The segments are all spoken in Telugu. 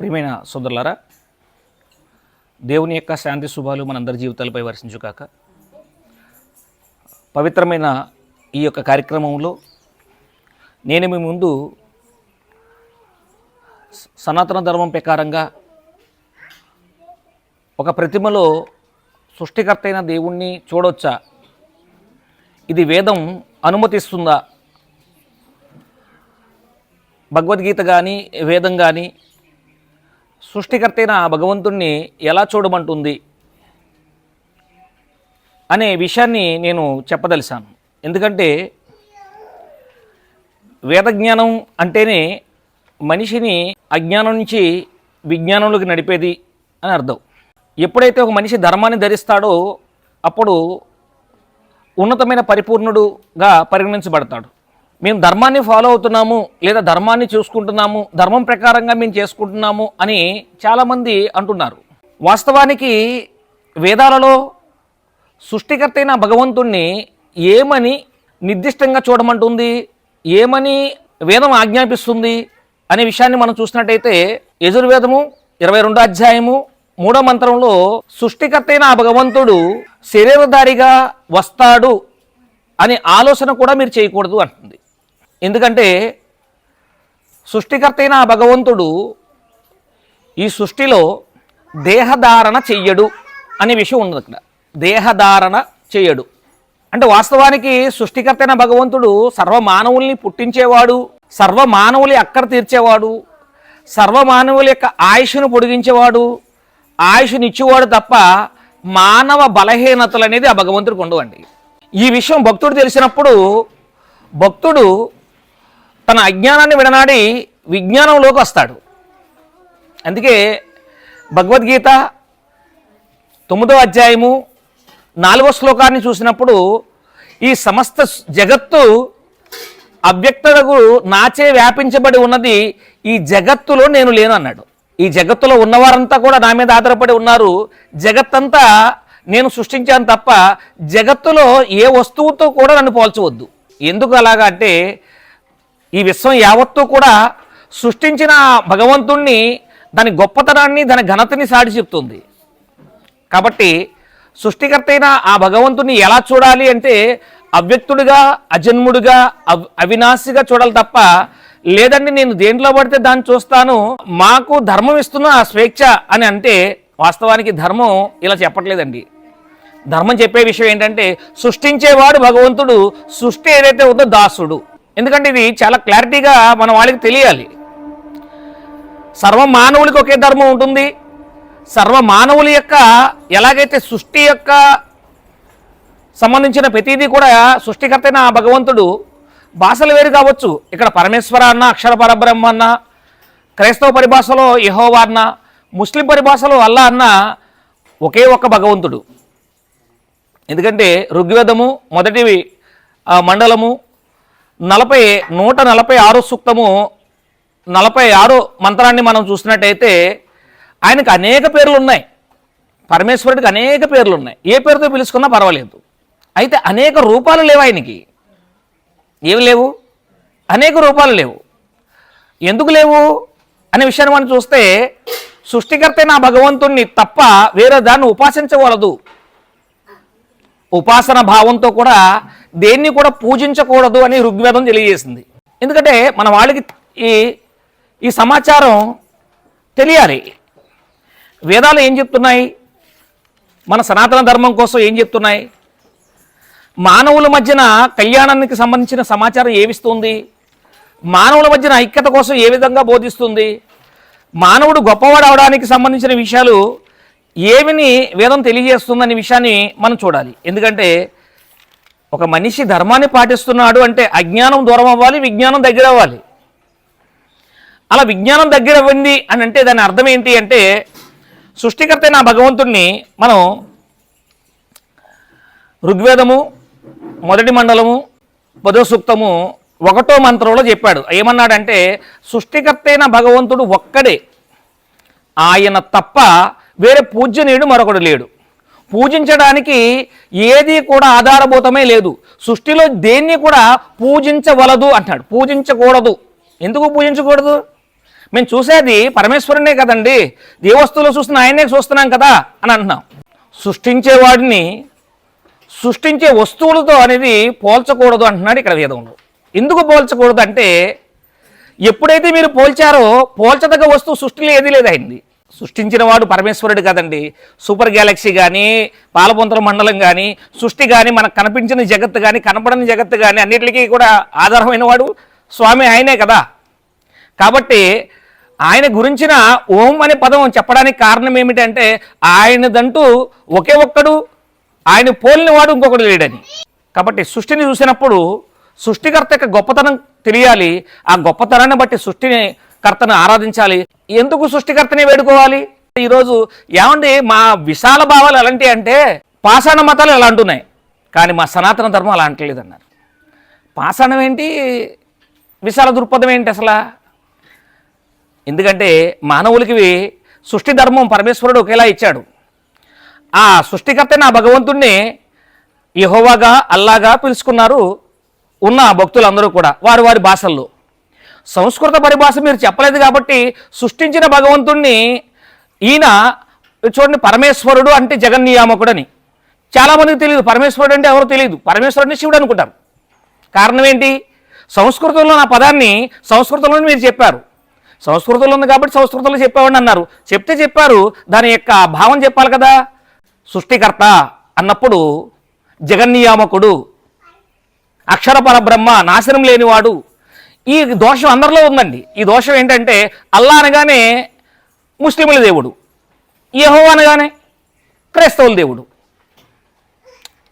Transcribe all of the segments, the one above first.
ప్రియమైన సోదరులారా దేవుని యొక్క శాంతి శుభాలు మనందరి జీవితాలపై వర్షించుకాక పవిత్రమైన ఈ యొక్క కార్యక్రమంలో నేను మీ ముందు సనాతన ధర్మం ప్రకారంగా ఒక ప్రతిమలో సృష్టికర్త అయిన దేవుణ్ణి చూడొచ్చా? ఇది వేదం అనుమతిస్తుందా? భగవద్గీత కానీ వేదం కానీ సృష్టికర్త అయిన భగవంతుణ్ణి ఎలా చూడమంటుంది అనే విషయాన్ని నేను చెప్పదలిశాను ఎందుకంటే వేదజ్ఞానం అంటేనే మనిషిని అజ్ఞానం నుంచి విజ్ఞానంలోకి నడిపేది అని అర్థం. ఎప్పుడైతే ఒక మనిషి ధర్మాన్ని ధరిస్తాడో అప్పుడు ఉన్నతమైన పరిపూర్ణుడుగా పరిగణించబడతాడు. మేము ధర్మాన్ని ఫాలో అవుతున్నాము లేదా ధర్మాన్ని చూసుకుంటున్నాము ధర్మం ప్రకారంగా మేము చేసుకుంటున్నాము అని చాలామంది అంటున్నారు. వాస్తవానికి వేదాలలో సృష్టికర్త అయిన భగవంతుణ్ణి ఏమని నిర్దిష్టంగా చూడమంటుంది ఏమని వేదం ఆజ్ఞాపిస్తుంది అనే విషయాన్ని మనం చూసినట్టయితే యజుర్వేదము ఇరవై రెండో అధ్యాయము మూడో మంత్రంలో సృష్టికర్త అయిన ఆ భగవంతుడు శరీరధారిగా వస్తాడు అనే ఆలోచన కూడా మీరు చేయకూడదు అంటుంది. ఎందుకంటే సృష్టికర్తైన ఆ భగవంతుడు ఈ సృష్టిలో దేహధారణ చెయ్యడు అనే విషయం ఉన్నది అక్కడ. దేహధారణ చెయ్యడు. అంటే వాస్తవానికి సృష్టికర్తైన భగవంతుడు సర్వ మానవుల్ని పుట్టించేవాడు సర్వ మానవులి అక్కర తీర్చేవాడు సర్వ మానవుల యొక్క ఆయుష్ను పొడిగించేవాడు ఆయుషునిచ్చేవాడు తప్ప మానవ బలహీనతలు అనేది ఆ భగవంతుడికి ఉండవండి. ఈ విషయం భక్తుడు తెలిసినప్పుడు భక్తుడు తన అజ్ఞానాన్ని విడనాడి విజ్ఞానంలోకి వస్తాడు. అందుకే భగవద్గీత తొమ్మిదో అధ్యాయము నాలుగో శ్లోకాన్ని చూసినప్పుడు ఈ సమస్త జగత్తు అవ్యక్తకు నాచే వ్యాపించబడి ఉన్నది ఈ జగత్తులో నేను లేను అన్నాడు ఈ జగత్తులో ఉన్నవారంతా కూడా నా మీద ఆధారపడి ఉన్నారు. జగత్తంతా నేను సృష్టించాను తప్ప జగత్తులో ఏ వస్తువుతో కూడా నన్ను పోల్చవద్దు. ఎందుకు అలాగా అంటే ఈ విశ్వం యావత్తూ కూడా సృష్టించిన భగవంతుణ్ణి దాని గొప్పతనాన్ని దాని ఘనతని సాటి చెప్తుంది. కాబట్టి సృష్టికర్త అయిన ఆ భగవంతుని ఎలా చూడాలి అంటే అవ్యక్తుడిగా అజన్ముడిగా అవ్ అవినాశిగా చూడాలి తప్ప లేదండి నేను దేంట్లో పడితే దాన్ని చూస్తాను మాకు ధర్మం ఇస్తున్న ఆ స్వేచ్ఛ అని అంటే వాస్తవానికి ధర్మం ఇలా చెప్పట్లేదండి. ధర్మం చెప్పే విషయం ఏంటంటే సృష్టించేవాడు భగవంతుడు సృష్టి ఏదైతే ఉందో దాసుడు. ఎందుకంటే ఇది చాలా క్లారిటీగా మన వాళ్ళకి తెలియాలి. సర్వ మానవులకి ఒకే ధర్మం ఉంటుంది. సర్వ మానవుల యొక్క ఎలాగైతే సృష్టి యొక్క సంబంధించిన ప్రతిదీ కూడా సృష్టికర్తైన భగవంతుడు భాషలు వేరు కావచ్చు. ఇక్కడ పరమేశ్వర అన్న అక్షర పరబ్రహ్మ అన్న క్రైస్తవ పరిభాషలో యహోవా అన్న ముస్లిం పరిభాషలో అల్లా అన్న ఒకే ఒక్క భగవంతుడు. ఎందుకంటే ఋగ్వేదము మొదటి మండలము నలభై నూట నలభై ఆరో సూక్తము నలభై ఆరో మంత్రాన్ని మనం చూసినట్టయితే ఆయనకు అనేక పేర్లు ఉన్నాయి పరమేశ్వరుడికి అనేక పేర్లు ఉన్నాయి ఏ పేరుతో పిలుచుకున్నా పర్వాలేదు. అయితే అనేక రూపాలు లేవు ఆయనకి. ఏమి లేవు? అనేక రూపాలు లేవు. ఎందుకు లేవు? అనే విషయాన్ని మనం చూస్తే సృష్టికర్త నా భగవంతుణ్ణి తప్ప వేరే దాన్ని ఉపాసించకూడదు. ఉపాసన భావంతో కూడా దేన్ని కూడా పూజించకూడదు అని ఋగ్వేదం తెలియజేసింది. ఎందుకంటే మన వాళ్ళకి ఈ ఈ సమాచారం తెలియాలి. వేదాలు ఏం చెప్తున్నాయి? మన సనాతన ధర్మం కోసం ఏం చెప్తున్నాయి? మానవుల మధ్యన కళ్యాణానికి సంబంధించిన సమాచారం ఏమిస్తుంది? మానవుల మధ్యన ఐక్యత కోసం ఏ విధంగా బోధిస్తుంది? మానవుడు గొప్పవాడు అవడానికి సంబంధించిన విషయాలు ఏమిని వేదం తెలియజేస్తుందనే విషయాన్ని మనం చూడాలి. ఎందుకంటే ఒక మనిషి ధర్మాన్ని పాటిస్తున్నాడు అంటే అజ్ఞానం దూరం అవ్వాలి విజ్ఞానం దగ్గర అవ్వాలి. అలా విజ్ఞానం దగ్గర అవ్వండి అని అంటే దాని అర్థం ఏంటి అంటే సృష్టికర్త అయిన భగవంతుణ్ణి మనం ఋగ్వేదము మొదటి మండలము పదో సూక్తము ఒకటో మంత్రంలో చెప్పాడు. ఏమన్నాడంటే సృష్టికర్త అయిన భగవంతుడు ఒక్కడే. ఆయన తప్ప వేరే పూజ్యనీయుడు మరొకడు లేడు. పూజించడానికి ఏది కూడా ఆధారభూతమే లేదు. సృష్టిలో దేన్ని కూడా పూజించవలదు అంటాడు పూజించకూడదు. ఎందుకు పూజించకూడదు? మేము చూసేది పరమేశ్వరునే కదండి. ఏ వస్తువులో ఆయనే చూస్తున్నాం కదా అని అంటున్నాం. సృష్టించేవాడిని సృష్టించే వస్తువులతో అనేది పోల్చకూడదు అంటున్నాడు ఇక్కడ వేదంలో. ఎందుకు పోల్చకూడదు అంటే ఎప్పుడైతే మీరు పోల్చారో పోల్చదగ్గ వస్తువు సృష్టిలో ఏది లేదు అయింది. సృష్టించిన వాడు పరమేశ్వరుడు కదండి. సూపర్ గ్యాలక్సీ కానీ పాలపుంతల మండలం కానీ సృష్టి కానీ మనకు కనిపించిన జగత్తు కానీ కనపడని జగత్తు కానీ అన్నిటికీ కూడా ఆధారమైన వాడు స్వామి ఆయనే కదా. కాబట్టి ఆయన గురించిన ఓం అనే పదం చెప్పడానికి కారణం ఏమిటంటే ఆయనదంటూ ఒకే ఒక్కడు ఆయన పోలినవాడు ఇంకొకడు లేడని. కాబట్టి సృష్టిని చూసినప్పుడు సృష్టికర్త యొక్క గొప్పతనం తెలియాలి. ఆ గొప్పతనాన్ని బట్టి సృష్టిని కర్తను ఆరాధించాలి. ఎందుకు సృష్టికర్తని వేడుకోవాలి? ఈరోజు ఏమండి మా విశాల భావాలు ఎలాంటి అంటే పాషాణ మతాలు ఎలా అంటున్నాయి కానీ మా సనాతన ధర్మం అలా అంటలేదన్నారు పాషాణం ఏంటి? విశాల దృక్పథం ఏంటి అసలు? ఎందుకంటే మానవులకి సృష్టి ధర్మం పరమేశ్వరుడు ఒకేలా ఇచ్చాడు. ఆ సృష్టికర్త నా భగవంతుణ్ణి యహోవాగా అల్లాగా పిలుచుకున్నారు ఉన్న భక్తులందరూ కూడా వారి వారి భాషల్లో. సంస్కృత పరిభాష మీరు చెప్పలేదు కాబట్టి సృష్టించిన భగవంతుణ్ణి ఈయన చూడండి పరమేశ్వరుడు అంటే జగన్ నియామకుడు అని చాలామందికి తెలియదు పరమేశ్వరుడు అంటే ఎవరో తెలియదు పరమేశ్వరుడిని శివుడు అనుకుంటారు. కారణం ఏంటి? సంస్కృతంలో నా పదాన్ని సంస్కృతంలో మీరు చెప్పారు. సంస్కృతంలో ఉంది కాబట్టి సంస్కృతంలో చెప్పేవాడిని అన్నారు. చెప్తే చెప్పారు దాని యొక్క భావం చెప్పాలి కదా. సృష్టికర్త అన్నప్పుడు జగన్నియామకుడు అక్షర పరబ్రహ్మ నాశనం లేనివాడు. ఈ దోషం అందరిలో ఉందండి. ఈ దోషం ఏంటంటే అల్లా అనగానే ముస్లిముల దేవుడు యహో అనగానే క్రైస్తవుల దేవుడు.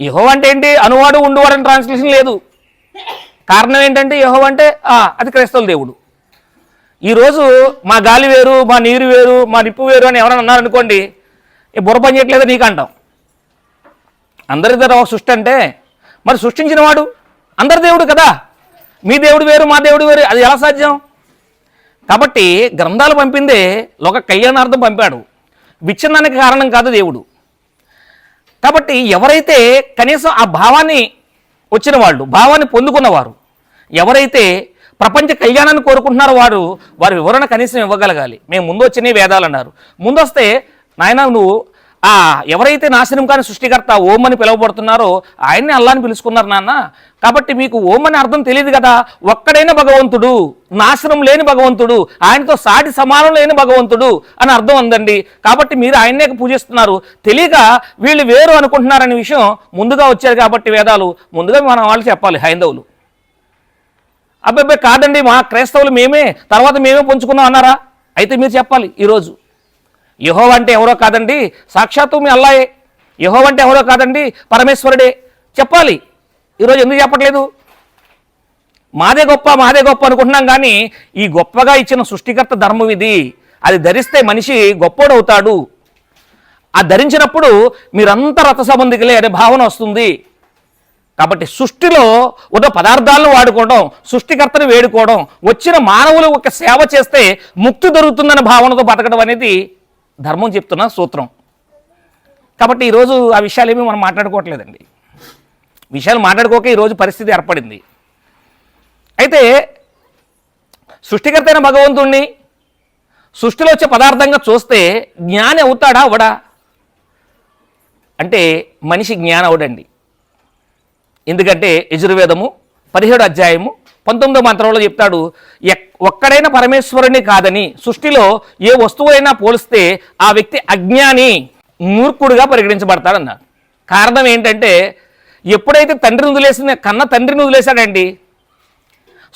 యహో అంటే ఏంటి? అనువాడు ఉండువాడు అని ట్రాన్స్లేషన్ లేదు. కారణం ఏంటంటే యహో అంటే ఆ, అది క్రైస్తవుల దేవుడు. ఈరోజు మా గాలి వేరు మా నీరు వేరు మా నిప్పు వేరు అని ఎవరైనా అన్నారనుకోండి బుర్ర పని చేయట్లేదు నీకు అంటాం. అందరి దగ్గర ఒక సృష్టి అంటే మరి సృష్టించినవాడు అందరి దేవుడు కదా? మీ దేవుడు వేరు మా దేవుడు వేరు అది ఎలా సాధ్యం? కాబట్టి గ్రంథాలు పంపిందే లోక కళ్యాణార్థం పంపాడు. విచ్ఛిన్నానికి కారణం కాదు దేవుడు. కాబట్టి ఎవరైతే కనీసం ఆ భావాన్ని వచ్చిన వాళ్ళు భావాన్ని పొందుకున్నవారు ఎవరైతే ప్రపంచ కళ్యాణాన్ని కోరుకుంటున్నారో వారు వారి వివరణ కనీసం ఇవ్వగలగాలి. మేము ముందు వచ్చినవి వేదాలు అన్నారు. ముందొస్తే నాయన నువ్వు ఆ ఎవరైతే నాశనం కాని సృష్టికర్త ఓం అని పిలువబడుతున్నారో ఆయన్ని అల్లాని పిలుచుకున్నారు నాన్న. కాబట్టి మీకు ఓం అని అర్థం తెలియదు కదా. ఒక్కడైన భగవంతుడు నాశనం లేని భగవంతుడు ఆయనతో సాటి సమానం లేని భగవంతుడు అని అర్థం ఉందండి. కాబట్టి మీరు ఆయన్నే పూజిస్తున్నారు. తెలియక వీళ్ళు వేరు అనుకుంటున్నారనే విషయం ముందుగా వచ్చారు కాబట్టి వేదాలు. ముందుగా మనం వాళ్ళు చెప్పాలి హైందవులు. అబ్బాయి కాదండి మా క్రైస్తవులు మేమే తర్వాత మేమే పంచుకున్నాం అన్నారా? అయితే మీరు చెప్పాలి ఈరోజు. యహో అంటే ఎవరో కాదండి సాక్షాత్తు మీ అల్లాయే. యహో అంటే ఎవరో కాదండి పరమేశ్వరుడే. చెప్పాలి. ఈరోజు ఎందుకు చెప్పట్లేదు? మాదే గొప్ప మాదే గొప్ప అనుకుంటున్నాం కానీ ఈ గొప్పగా ఇచ్చిన సృష్టికర్త ధర్మం ఇది. అది ధరిస్తే మనిషి గొప్పోడవుతాడు. ఆ ధరించినప్పుడు మీరంతా రథ సంబంధికులే అనే భావన వస్తుంది. కాబట్టి సృష్టిలో ఉన్న పదార్థాలను వాడుకోవడం సృష్టికర్తను వేడుకోవడం వచ్చిన మానవులు ఒక సేవ చేస్తే ముక్తి దొరుకుతుందన్న భావనతో బతకడం అనేది ధర్మం చెప్తున్న సూత్రం. కాబట్టి ఈరోజు ఆ విషయాలు ఏమీ మనం మాట్లాడుకోవట్లేదండి. విషయాలు మాట్లాడుకోక ఈరోజు పరిస్థితి ఏర్పడింది. అయితే సృష్టికర్తైన భగవంతుణ్ణి సృష్టిలో వచ్చే పదార్థంగా చూస్తే జ్ఞాని అవుతాడా? అవడా? అంటే మనిషి జ్ఞానం అవడండి ఎందుకంటే యజుర్వేదము పదిహేడు అధ్యాయము పంతొమ్మిదో మంత్రంలో చెప్తాడు ఎక్- ఒక్కడైన పరమేశ్వరుని కాదని సృష్టిలో ఏ వస్తువులైనా పోలిస్తే ఆ వ్యక్తి అజ్ఞాని మూర్ఖుడుగా పరిగణించబడతాడన్నారు కారణం ఏంటంటే ఎప్పుడైతే తండ్రిని వదిలేసిన కన్న తండ్రిని వదిలేశాడండి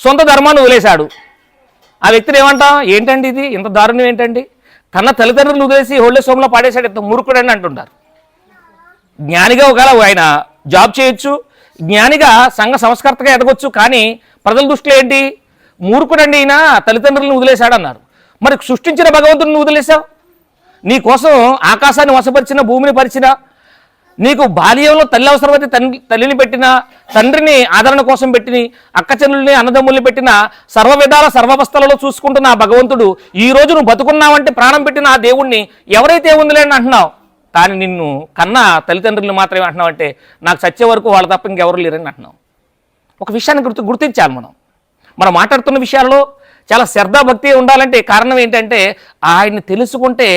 సొంత ధర్మాన్ని వదిలేశాడు. ఆ వ్యక్తిని ఏమంటాం? ఏంటండి ఇది? ఇంత దారుణం ఏంటండి? కన్న తల్లిదండ్రులను వదిలేసి హోళ్ళే సోమలో పాడేశాడు ఇంత మూర్ఖుడని అంటుంటారు. జ్ఞానిగా ఒకవేళ ఆయన జాబ్ చేయొచ్చు జ్ఞానిగా సంఘ సంస్కర్తగా ఎదగొచ్చు కానీ ప్రజల దృష్టిలో ఏంటి? మూర్ఖుడండి ఈయన తల్లిదండ్రులను వదిలేశాడన్నారు. మరి సృష్టించిన భగవంతుడిని వదిలేశావు? నీ కోసం ఆకాశాన్ని వశపరిచిన భూమిని పరిచిన నీకు బాల్యంలో తల్లి అవసరమైతే తండ్రి తల్లిని పెట్టిన తండ్రిని ఆదరణ కోసం పెట్టిన అక్కచనుల్ని అన్నదమ్ముల్ని పెట్టిన సర్వ విధాల సర్వవస్థలలో చూసుకుంటున్న ఆ భగవంతుడు ఈ రోజు నువ్వు బతుకున్నావంటే ప్రాణం పెట్టిన ఆ దేవుణ్ణి ఎవరైతే ఉందిలేని అంటున్నావు? కానీ నిన్ను కన్నా తల్లిదండ్రులు మాత్రమే అంటున్నావు అంటే నాకు చచ్చే వరకు వాళ్ళ తప్ప ఇంకెవరు లేరని అంటున్నాం ఒక విషయాన్ని గుర్తు గుర్తించాలి మనం. మనం మాట్లాడుతున్న విషయాల్లో చాలా శ్రద్ధాభక్తి ఉండాలంటే కారణం ఏంటంటే ఆయన్ని తెలుసుకుంటే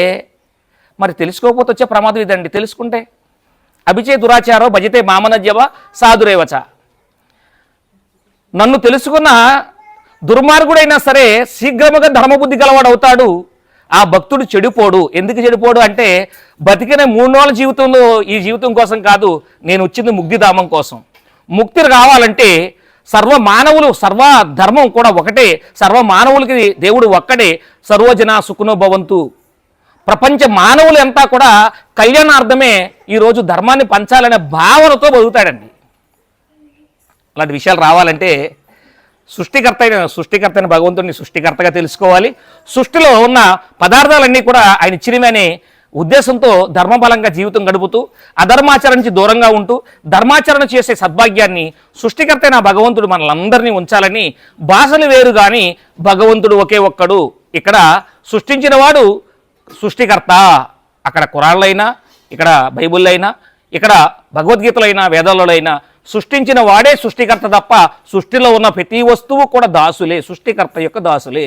మరి తెలుసుకోకపోతే వచ్చే ప్రమాదం ఇదండి. తెలుసుకుంటే. అభిచే దురాచారో భజితే మామనజ్యవ సాధురేవచ. నన్ను తెలుసుకున్న దుర్మార్గుడైనా సరే శీఘ్రముగా ధర్మబుద్ధి గలవాడు అవుతాడు ఆ భక్తుడు చెడిపోడు. ఎందుకు చెడిపోడు అంటే బతికిన మూడు నెలల జీవితంలో ఈ జీవితం కోసం కాదు నేను వచ్చింది ముక్తిధామం కోసం. ముక్తి రావాలంటే సర్వ మానవులు సర్వ ధర్మం కూడా ఒకటే. సర్వ మానవులకి దేవుడు ఒక్కడే. సర్వజన సుఖనో భవంతు. ప్రపంచ మానవులు అంతా కూడా కళ్యాణార్థమే ఈరోజు ధర్మాన్ని పంచాలనే భావనతో బతుకుతాడండి. అలాంటి విషయాలు రావాలంటే సృష్టికర్త అయిన సృష్టికర్త అయిన భగవంతుడిని సృష్టికర్తగా తెలుసుకోవాలి. సృష్టిలో ఉన్న పదార్థాలన్నీ కూడా ఆయన చిరిమనే ఉద్దేశంతో ధర్మబలంగా జీవితం గడుపుతూ అధర్మాచరణ నుంచి దూరంగా ఉంటూ ధర్మాచరణ చేసే సద్భాగ్యాన్ని సృష్టికర్త అయిన భగవంతుడు మనలందరినీ ఉంచాలని భాషలు వేరు కానీ భగవంతుడు ఒకే ఒక్కడు. ఇక్కడ సృష్టించిన వాడు సృష్టికర్త. అక్కడ కురాళ్ళైనా అయినా ఇక్కడ బైబిల్లో అయినా ఇక్కడ భగవద్గీతలైనా అయినా వేదాలలో అయినా సృష్టించిన వాడే సృష్టికర్త తప్ప సృష్టిలో ఉన్న ప్రతి వస్తువు కూడా దాసులే సృష్టికర్త యొక్క దాసులే.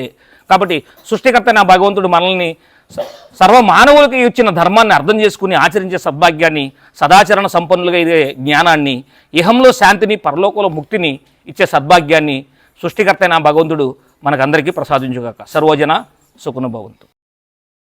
కాబట్టి సృష్టికర్త నా భగవంతుడు మనల్ని స- సర్వ మానవులకి ఇచ్చిన ధర్మాన్ని అర్థం చేసుకుని ఆచరించే సద్భాగ్యాన్ని సదాచరణ సంపన్నులుగా ఇదే జ్ఞానాన్ని ఇహంలో శాంతిని పరలోకంలో ముక్తిని ఇచ్చే సద్భాగ్యాన్ని సృష్టికర్త నా భగవంతుడు మనకందరికీ ప్రసాదించుగాక. సర్వజన సుఖను భవంతు